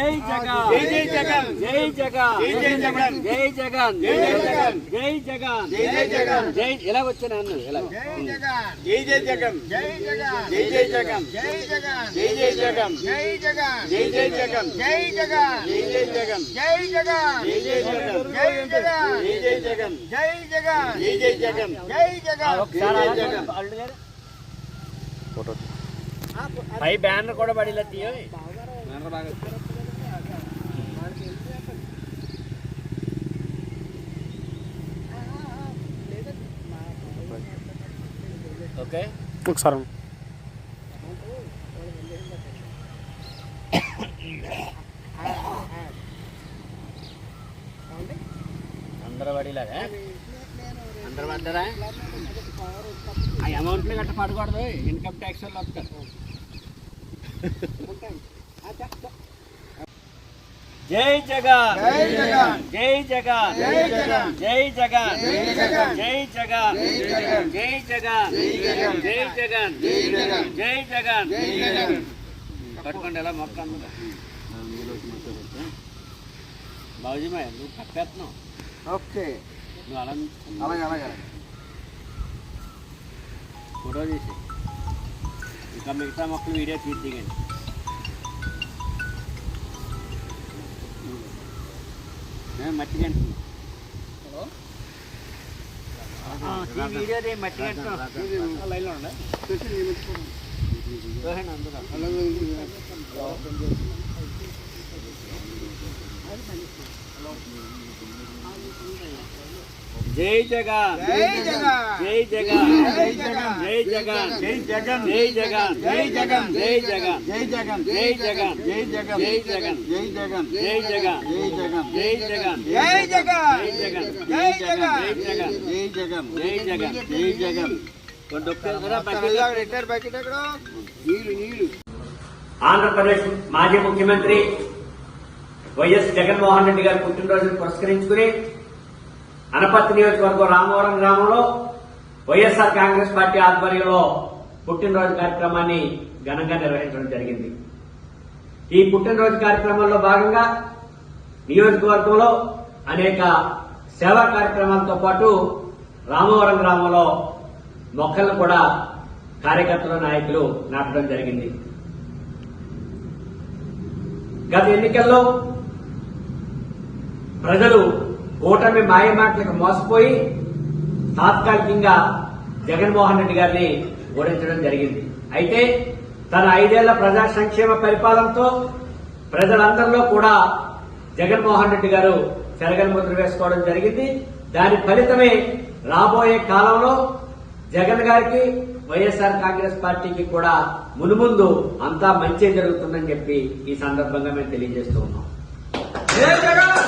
జై జగన్ జై జై జగన్ జై జగన్ జై జై జగన్ జై జగన్ జై జై జగన్ జై జగన్ జై జై జగన్ జై ఇలా వచ్చాను అన్ను ఇలా జై జై జగన్ జై జగన్ జై జై జగన్ జై జగన్ జై జై జగన్ జై జగన్ జై జై జగన్ జై జగన్ జై జై జగన్ జై జగన్ జై జై జగన్ జై జగన్ జై జై జగన్ జై జగన్ జై జై జగన్ జై జగన్ జై జగన్. పై బ్యానర్ కూడా పడిలా తీయో ఓకే? ఒకసారి అందరూ పడేలాగా అందరూ పడ్డారా ఆ అమౌంట్లు గట్ట పడకూడదు ఇన్కమ్ ట్యాక్స్ వాళ్ళు వస్తారు జై జగన్ జై జగన్ జై జగన్ జై జగన్ జై జగన్ జై జగన్ జై జగన్ పట్టుకోండి ఎలా మొక్క బాబుజీ మా నువ్వు కప్పేస్తున్నావు ఓకే నువ్వు అలా అలాగే అలాగే ఫోటో తీసి ఇంకా మిగతా మొక్కలు వీడియో తీసి దిగండి మట్టిగంటు ఈ వీడియోది మట్టిగంటు లైన్లో ఉండే అందరూ జై జగన్ జై జగన్ జై జగన్ జై జగన్ జై జగన్ జై జగన్ జై జగన్ జై జగన్ జై జగన్ జై జగన్ జై జగన్ జై జగన్ జై జగన్ జై జగన్ జై జగన్ జై జగన్ జై జగన్ జై జగన్ జై జగన్ జై జై జగన్ జై జగన్ ఆంధ్రప్రదేశ్ మాజీ ముఖ్యమంత్రి వైఎస్ జగన్మోహన్ రెడ్డి గారి పుట్టినరోజును పురస్కరించుకుని అనపర్తి నియోజకవర్గం రామవరం గ్రామంలో వైఎస్ఆర్ కాంగ్రెస్ పార్టీ ఆధ్వర్యంలో పుట్టినరోజు కార్యక్రమాన్ని ఘనంగా నిర్వహించడం జరిగింది. ఈ పుట్టినరోజు కార్యక్రమంలో భాగంగా నియోజకవర్గంలో అనేక సేవా కార్యక్రమాలతో పాటు రామవరం గ్రామంలో మొక్కలను కూడా కార్యకర్తల నాయకులు నాటడం జరిగింది. గత ఎన్నికల్లో ప్రజలు కూటమి మాయమాటలకు మోసపోయి తాత్కాలికంగా జగన్మోహన్ రెడ్డి గారిని ఓడించడం జరిగింది. అయితే తన ఐదేళ్ళ ప్రజా సంక్షేమ పరిపాలనతో ప్రజలందరిలో కూడా జగన్మోహన్ రెడ్డి గారు చెరగని ముద్ర వేసుకోవడం జరిగింది. దాని ఫలితమే రాబోయే కాలంలో జగన్ గారికి వైఎస్ఆర్ కాంగ్రెస్ పార్టీకి కూడా మునుముందు అంతా మంచి జరుగుతుందని చెప్పి ఈ సందర్భంగా మేము తెలియజేస్తూ ఉన్నాం. జై జగన్!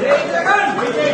జై జగన్!